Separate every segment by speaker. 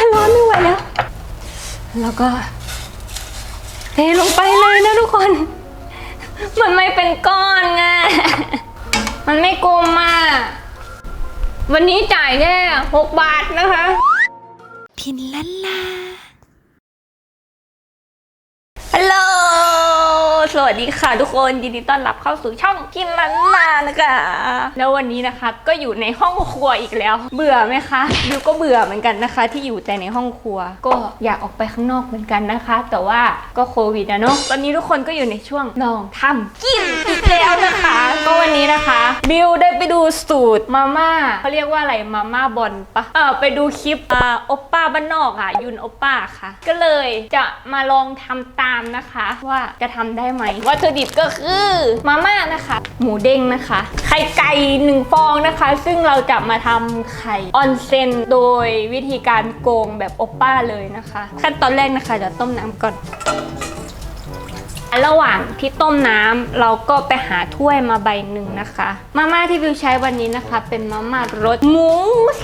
Speaker 1: ยร้อนไม่ไหวแล้ว แล้วก็เทลงไปเลยนะทุกคน มันไม่เป็นก้อนไง มันไม่กลมมาวันนี้จ่ายแค่หกบาทนะคะ
Speaker 2: พินลันลา
Speaker 1: ดีค่ะทุกคนยินดีต้อนรับเข้าสู่ช่องกินลันลานะคะ แล้ววันนี้นะคะก็อยู่ในห้องครัวอีกแล้ว เบื่อไหมคะบิวก็เบื่อเหมือนกันนะคะ ที่อยู่แต่ในห้องครัว ก็อยากออกไปข้างนอกเหมือนกันนะคะ แต่ว่าก็โควิดนะเนาะตอนนี้ทุกคนก็อยู่ในช่วงลองทำกินอีกแล้วนะคะก็วันนี้นะคะ บิวได้ไปดูสูตรมาม่าเขาเรียกว่าอะไรมาม่าบอลปะเออไปดูคลิปอ่าโอปป้าบ้านนอกอะยุนโอปป้าค่ะ ก็เลยจะมาลองทำตามนะคะ ว่าจะทำได้ไหมวัตถุดิบก็คือมาม่านะคะ หมูเด้งนะคะ ไข่ไก่หนึ่งฟองนะคะ ซึ่งเราจะมาทำไข่ออนเซนโดยวิธีการโกงแบบโอปป้าเลยนะคะ ขั้นตอนแรกนะคะเดี๋ยวต้มน้ำก่อนระหว่างที่ต้มน้ำเราก็ไปหาถ้วยมาใบหนึ่งนะคะ มาม่าที่วิวใช้วันนี้นะคะ เป็นมาม่ารสหมู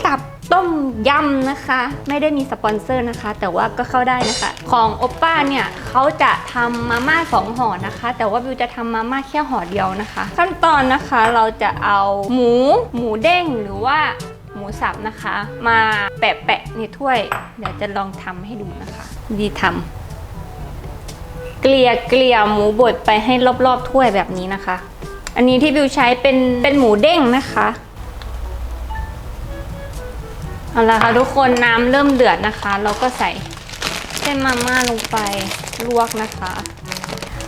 Speaker 1: สับ ต้มยำนะคะ ไม่ได้มีสปอนเซอร์นะคะ แต่ว่าก็เข้าได้นะคะ ของโอป้าเนี่ยเขาจะทำมาม่าสองห่อนะคะ แต่ว่าวิวจะทำมาม่าแค่ห่อเดียวนะคะ ขั้นตอนนะคะเราจะเอาหมู หมูเด้งหรือว่าหมูสับนะคะ มาแปะๆในถ้วย เดี๋ยวจะลองทำให้ดูนะคะ ดีทำเกลี่ยเกลี่ยหมูบดไปให้รอบๆถ้วยแบบนี้นะคะ อันนี้ที่บิวใช้เป็นเป็นหมูเด้งนะคะ เอาละค่ะทุกคนน้ำเริ่มเดือดนะคะ เราก็ใส่เส้นมาม่าลงไปลวกนะคะ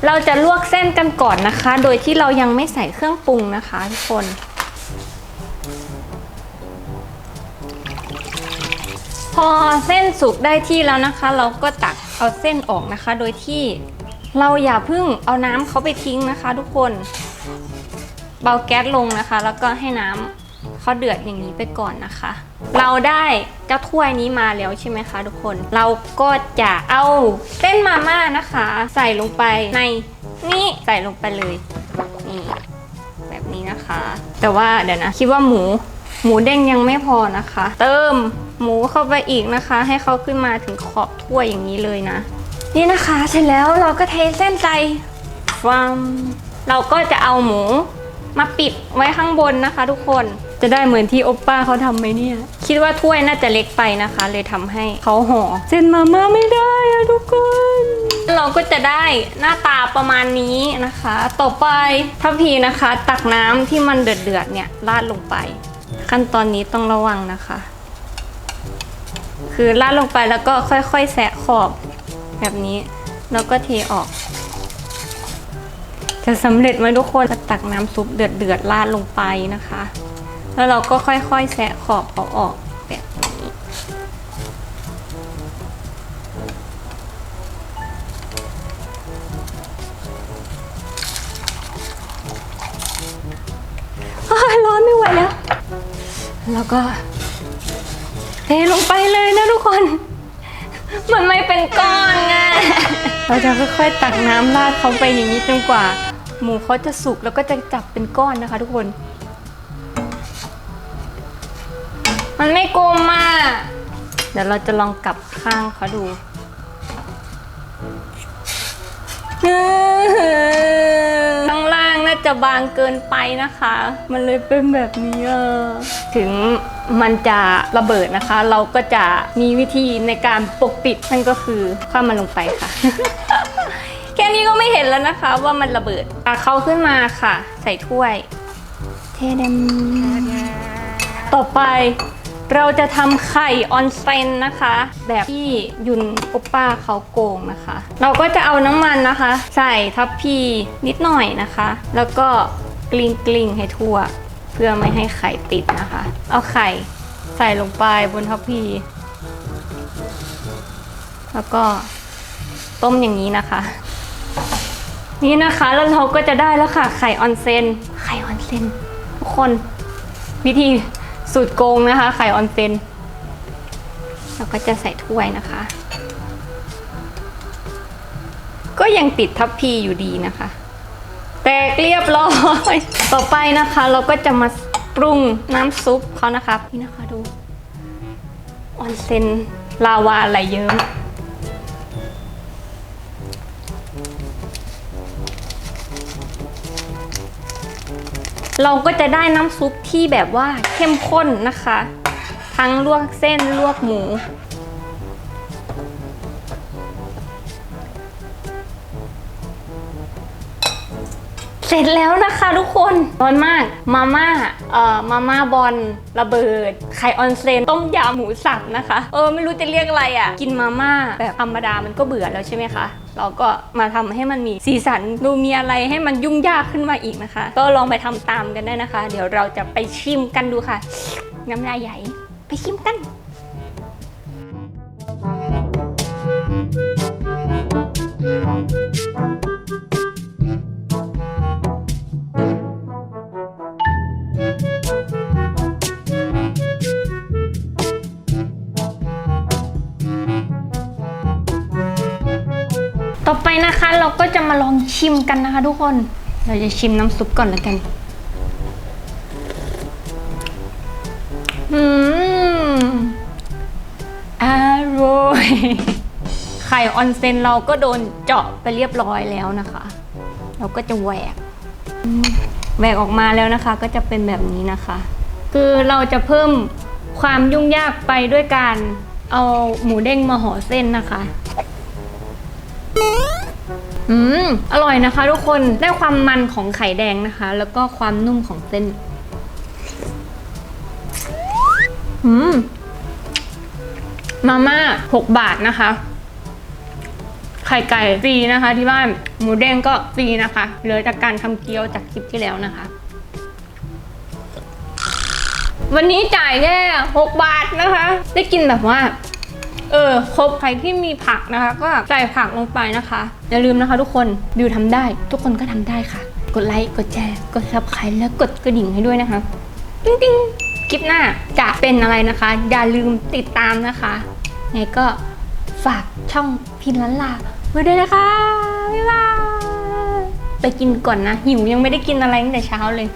Speaker 1: เราจะลวกเส้นกันก่อนนะคะ โดยที่เรายังไม่ใส่เครื่องปรุงนะคะ ทุกคนพอเส้นสุกได้ที่แล้วนะคะ เราก็ตักเอาเส้นออกนะคะ โดยที่เราอย่าเพึ่งเอาน้ำเขาไปทิ้งนะคะ ทุกคน เบาแก๊สลงนะคะ แล้วก็ให้น้ำ เขาเดือดอย่างนี้ไปก่อนนะคะ เราได้เจ้าถ้วยนี้มาแล้วใช่ไหมคะ ทุกคน เราก็จะเอาเส้นมาม่านะคะ ใส่ลงไปในนี่ใส่ลงไปเลยนี่แบบนี้นะคะ แต่ว่าเดี๋ยวนะคิดว่าหมูหมูเด้งยังไม่พอนะคะ เติมหมูเข้าไปอีกนะคะ ให้เขาขึ้นมาถึงขอบถ้วยอย่างนี้เลยนะ นี่นะคะเสร็จแล้วเราก็เทเส้นใส่ฟังเราก็จะเอาหมูมาปิดไว้ข้างบนนะคะ ทุกคน จะได้เหมือนที่โอปป้าเขาทำไหมเนี่ย คิดว่าถ้วยน่าจะเล็กไปนะคะ เลยทำให้เขาห่อเส้นมาม่าไม่ได้อะทุกคน เราก็จะได้หน้าตาประมาณนี้นะคะ ต่อไปทัพพีนะคะ ตักน้ำที่มันเดือดๆเนี่ยราดลงไป ขั้นตอนนี้ต้องระวังนะคะ คือราดลงไปแล้วก็ค่อยๆ แสะขอบแบบนี้ แล้วก็เทออก จะสำเร็จไหมทุกคนจะตักน้ำซุปเดือดๆราดลงไปนะคะ แล้วเราก็ค่อยๆแสะขอบเอาออกแบบนี้โอ้ยร้อนไม่ไหวแล้ว แล้วก็เทลงไปเลยนะทุกคน มันไม่เป็นก้อนไง เราจะค่อยๆตักน้ำราดเขาไปอย่างนี้จนกว่า หมูเขาจะสุกแล้วก็จะจับเป็นก้อนนะคะทุกคน มันไม่กลมมากเดี๋ยวเราจะลองกลับข้างเขาดูข้างล่างน่าจะบางเกินไปนะคะ มันเลยเป็นแบบนี้อะถึงมันจะระเบิดนะคะ เราก็จะมีวิธีในการปกปิดนั่นก็คือข้ามมันลงไปค่ะ แค่นี้ก็ไม่เห็นแล้วนะคะ ว่ามันระเบิดตักเขาขึ้นมาค่ะ ใส่ถ้วย เทเดมต่อไป เราจะทำไข่ออนเซนนะคะ แบบที่ยุนโอปป้าเขาโกงนะคะ เราก็จะเอาน้ำมันนะคะ ใส่ทัพพีนิดหน่อยนะคะ แล้วก็กลิ้งกลิ้งๆให้ทั่ว เพื่อไม่ให้ไข่ติดนะคะ เอาไข่ใส่ลงไปบนทัพพี แล้วก็ต้มอย่างนี้นะคะ นี่นะคะแล้วเราก็จะได้แล้วค่ะไข่ออนเซนไข่ออนเซนทุกคนวิธี สูตรโกงนะคะ ไข่ออนเซนเราก็จะใส่ถ้วยนะคะ ก็ยังติดทัพพีอยู่ดีนะคะ แตกเรียบร้อย ต่อไปนะคะ เราก็จะมาปรุงน้ำซุปเขานะคะนี่นะคะดูออนเซนลาวาไหลเยิ้ม เราก็จะได้น้ำซุปที่แบบว่าเข้มข้นนะคะ ทั้งลวกเส้นลวกหมู เสร็จแล้วนะคะทุกคนร้อนมาก มาม่า เอ่อ มาม่าบอลระเบิด ไข่ออนเซน ต้มยำหมูสับนะคะ เออ ไม่รู้จะเรียกอะไรอะ่ะ กินมาม่าแบบธรรมดามันก็เบื่อแล้วใช่ไหมคะ เราก็มาทำให้มันมีสีสัน ดูมีอะไรให้มันยุ่งยากขึ้นมาอีกนะคะ ก็ลองไปทำตามกันได้นะคะ เดี๋ยวเราจะไปชิมกันดูค่ะ น้ำลายใหญ่ ไปชิมกัน ชิมกันนะคะทุกคน เราจะชิมน้ำซุปก่อนแล้วกัน อืม อร่อย ไข่ออนเซนเราก็โดนเจาะไปเรียบร้อยแล้วนะคะ เราก็จะแหวก แหวกออกมาแล้วนะคะ ก็จะเป็นแบบนี้นะคะ คือเราจะเพิ่มความยุ่งยากไปด้วยการเอาหมูเด้งมาห่อเส้นนะคะ อืม อร่อยนะคะทุกคน ได้ความมันของไข่แดงนะคะ แล้วก็ความนุ่มของเส้น อืม มาม่าหกบาทนะคะ ไข่ไก่ฟรีนะคะ ที่บ้าน หมูแดงก็ฟรีนะคะเหลือจากการทำเกี๊ยวจากคลิปที่แล้วนะคะวันนี้จ่ายแค่หกบาทนะคะ ได้กินแบบว่า เออครบใครที่มีผักนะคะ ก็ใส่ผักลงไปนะคะ อย่าลืมนะคะทุกคนบิวทำได้ ทุกคนก็ทำได้ค่ะ กดไลค์ กดแชร์ กดซับสไครต์และกดกระดิ่งให้ด้วยนะคะติ๊งติ๊งคลิปหน้าจะเป็นอะไรนะคะ อย่าลืมติดตามนะคะไงก็ฝากช่องพินลันลาไว้ด้วยนะคะ บ๊ายบาย ไปกินก่อนนะ หิวยังไม่ได้กินอะไรตั้งแต่เช้าเลย